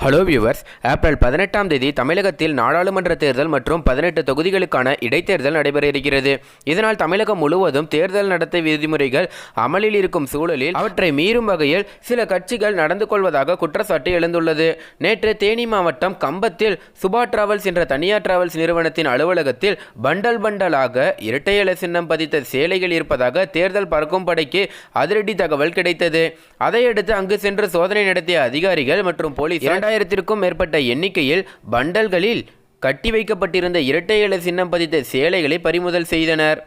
Hello viewers April பதினெட்டாம் தேதி தமிழகத்தில் நாடாளுமன்ற தேர்தல் மற்றும் பதினெட்டு தொகுதிகளுக்கான இடைத்தேர்தல் நடைபெற இருக்கிறது. இதனால் தமிழகம் முழுவதும் தேர்தல் நடத்தை விதிமுறைகள் அமலில் இருக்கும் சூழலில் அவற்றை மீறும் வகையில் சில கட்சிகள் நடந்து கொள்வதாக குற்றச்சாட்டு எழுந்துள்ளது. நேற்று தேனி மாவட்டம் கம்பத்தில் சுபா டிராவல்ஸ் என்ற தனியார் டிராவல்ஸ் நிறுவனத்தின் அலுவலகத்தில் பண்டல் பண்டலாக இரட்டை சின்னம் பதித்த சேலைகள் இருப்பதாக தேர்தல் பறக்கும் படைக்கு அதிரடி தகவல் கிடைத்தது. அதையடுத்து அங்கு சென்று சோதனை நடத்திய அதிகாரிகள் மற்றும் போலீஸ் இரண்டாயிரத்திற்கும் மேற்பட்ட எண்ணிக்கையில் பண்டல்களில் கட்டி வைக்கப்பட்டிருந்த இரட்டை இலை சின்னம் பதித்த சேலைகளை பறிமுதல் செய்தனர்.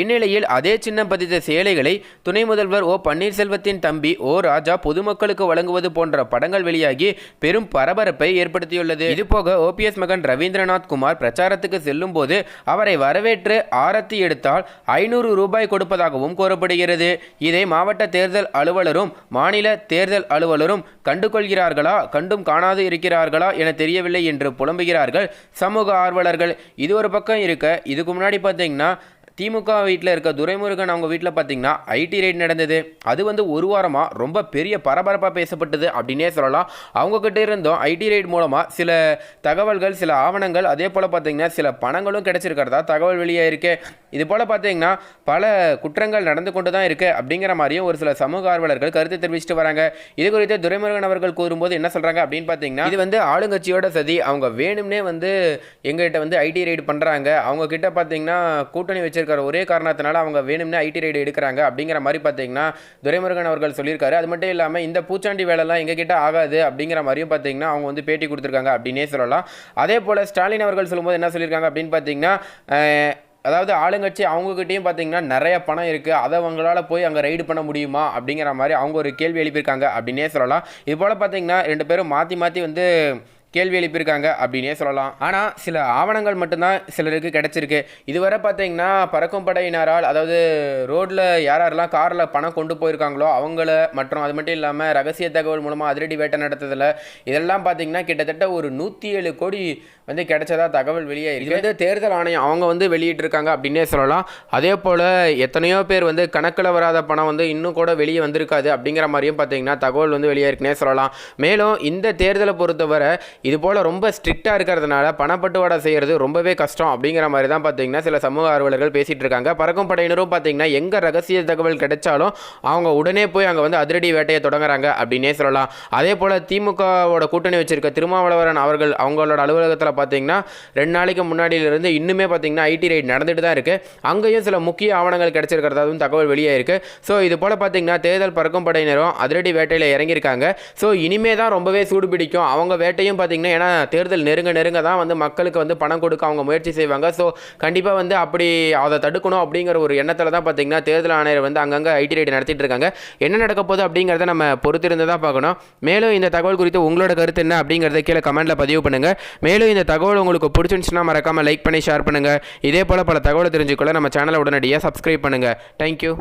இந்நிலையில் அதே சின்னம் பதித்த சேலைகளை துணை முதல்வர் ஓ பன்னீர்செல்வத்தின் தம்பி ஓ ராஜா பொதுமக்களுக்கு வழங்குவது போன்ற படங்கள் வெளியாகி பெரும் பரபரப்பை ஏற்படுத்தியுள்ளது. இதுபோக ஓபிஎஸ் மகன் ரவீந்திரநாத் குமார் பிரச்சாரத்துக்கு செல்லும் போது அவரை வரவேற்று ஆரத்தி எடுத்தால் ஐநூறு ரூபாய் கொடுப்பதாகவும் கூறப்படுகிறது. இதை மாவட்ட தேர்தல் அலுவலரும் மாநில தேர்தல் அலுவலரும் கண்டுகொள்கிறார்களா கண்டும் காணாது இருக்கிறார்களா என தெரியவில்லை என்று புலம்புகிறார்கள் சமூக ஆர்வலர்கள். இது ஒரு பக்கம் இருக்க இதுக்கு முன்னாடி பார்த்தீங்கன்னா திமுக வீட்டில் இருக்க துரைமுருகன் அவங்க வீட்டில் பார்த்தீங்கன்னா ஐடி ரைட் நடந்தது. அது வந்து ஒரு வாரமாக ரொம்ப பெரிய பரபரப்பாக பேசப்பட்டது அப்படின்னே சொல்லலாம். அவங்கக்கிட்ட இருந்தும் ஐடி ரைட் மூலமாக சில தகவல்கள் சில ஆவணங்கள் அதே போல் பார்த்தீங்கன்னா சில பணங்களும் கிடச்சிருக்கிறதா தகவல் வெளியே இருக்கே இது போல் பார்த்தீங்கன்னா பல குற்றங்கள் நடந்து கொண்டு தான் இருக்குது அப்படிங்கிற மாதிரியும் ஒரு சில சமூக ஆர்வலர்கள் கருத்து தெரிவிச்சுட்டு வராங்க. இது குறித்து துரைமுருகன் அவர்கள் கூறும்போது என்ன சொல்கிறாங்க அப்படின்னு பார்த்தீங்கன்னா இது வந்து ஆளுங்கட்சியோட சதி. அவங்க வேணும்னே வந்து எங்ககிட்ட வந்து ஐடி ரைடு பண்ணுறாங்க அவங்க கிட்ட பார்த்தீங்கன்னா கூட்டணி வச்சிருக்கிற ஒரே காரணத்தினால அவங்க வேணும்னே ஐடி ரைடு எடுக்கிறாங்க அப்படிங்கிற மாதிரி பார்த்தீங்கன்னா துரைமுருகன் அவர்கள் சொல்லியிருக்காரு. அது மட்டும் இல்லாமல் இந்த பூச்சாண்டி வேலைலாம் எங்ககிட்ட ஆகாது அப்படிங்கிற மாதிரியும் பார்த்தீங்கன்னா அவங்க வந்து பேட்டி கொடுத்துருக்காங்க அப்படின்னே சொல்லலாம். அதே போல் ஸ்டாலின் அவர்கள் சொல்லும்போது என்ன சொல்லியிருக்காங்க அப்படின்னு பார்த்தீங்கன்னா அதாவது ஆளுங்கட்சி அவங்கக்கிட்டேயும் பார்த்தீங்கன்னா நிறைய பணம் இருக்குது அதை அவங்களால போய் அங்கே ரைடு பண்ண முடியுமா? அப்படிங்கிற மாதிரி அவங்க ஒரு கேள்வி எழுப்பியிருக்காங்க. அப்படின்னே சொல்லலாம். இது போல் பார்த்தீங்கன்னா ரெண்டு பேரும் மாற்றி மாற்றி வந்து கேள்வி எழுப்பியிருக்காங்க அப்படின்னே சொல்லலாம். ஆனால் சில ஆவணங்கள் மட்டும்தான் சிலருக்கு கிடச்சிருக்கு. இதுவரை பார்த்தீங்கன்னா பறக்கும் படையினரால் அதாவது ரோட்டில் யார் யாரெல்லாம் காரில் பணம் கொண்டு போயிருக்காங்களோ அவங்கள மற்றும் அது மட்டும் இல்லாமல் ரகசிய தகவல் மூலமாக அதிரடி வேட்டை நடத்ததில் இதெல்லாம் பார்த்தீங்கன்னா கிட்டத்தட்ட ஒரு நூற்றி ஏழு கோடி வந்து கிடைச்சதா தகவல் வெளியே இது வந்து தேர்தல் ஆணையம் அவங்க வந்து வெளியிட்டிருக்காங்க அப்படின்னே சொல்லலாம். அதே போல் எத்தனையோ பேர் வந்து கணக்கில் வராத பணம் வந்து இன்னும் கூட வெளியே வந்திருக்காது அப்படிங்கிற மாதிரியும் பார்த்தீங்கன்னா தகவல் வந்து வெளியே இருக்குன்னே சொல்லலாம். மேலும் இந்த தேர்தலை பொறுத்தவரை இது போல் ரொம்ப ஸ்ட்ரிக்டாக இருக்கிறதுனால பணப்பட்டுவாடா செய்கிறது ரொம்பவே கஷ்டம் அப்படிங்கிற மாதிரி தான் பார்த்தீங்கன்னா சில சமூக ஆர்வலர்கள் பேசிகிட்டு இருக்காங்க. பறக்கும் படையினரும் பார்த்தீங்கன்னா எங்கே ரகசிய தகவல் கிடைச்சாலும் அவங்க உடனே போய் அங்கே வந்து அதிரடி வேட்டையை தொடங்குறாங்க அப்படின்னே சொல்லலாம். அதே போல் திமுகவோட கூட்டணி வச்சிருக்க திருமாவளவரன் அவர்கள் அவங்களோட அலுவலகத்தில் பார்த்தீங்கன்னா ரெண்டு நாளைக்கு முன்னாடியிலிருந்து இன்னுமே பார்த்தீங்கன்னா ஐடி ரைட் நடந்துட்டு தான் இருக்குது அங்கேயும் சில முக்கிய ஆவணங்கள் கிடைச்சிருக்கிறதாவும் தகவல் வெளியே இருக்குது ஸோ இது போல் பார்த்தீங்கன்னா தேர்தல் பறக்கும் படையினரும் அதிரடி வேட்டையில் இறங்கியிருக்காங்க. ஸோ இனிமே தான் ரொம்பவே சூடு பிடிக்கும். அவங்க வேட்டையும் பார்த்து பார்த்தீங்கன்னா ஏன்னா தேர்தல் நெருங்க நெருங்க தான் வந்து மக்களுக்கு வந்து பணம் கொடுக்க அவங்க முயற்சி செய்வாங்க. ஸோ கண்டிப்பாக வந்து அப்படி அதை தடுக்கணும் அப்படிங்கிற ஒரு எண்ணத்தில் தான் பார்த்தீங்கன்னா தேர்தல் ஆணையர் வந்து அங்கங்கே ஐடி ரைடு நடத்திட்டு இருக்காங்க. என்ன நடக்க போகுது அப்படிங்கிறத நம்ம பொறுத்திருந்து தான் பார்க்கணும். மேலும் இந்த தகவல் குறித்து உங்களோட கருத்து என்ன அப்படிங்கிறத கீழே கமெண்ட்டில் பதிவு பண்ணுங்கள் மேலும் இந்த தகவல் உங்களுக்கு பிடிச்சிருந்துச்சுன்னா மறக்காமல் லைக் பண்ணி ஷேர் பண்ணுங்கள் இதே போல் பல தகவலை தெரிஞ்சுக்கொள்ள நம்ம சேனலை உடனடியாக சப்ஸ்கிரைப் பண்ணுங்கள் தேங்க்யூ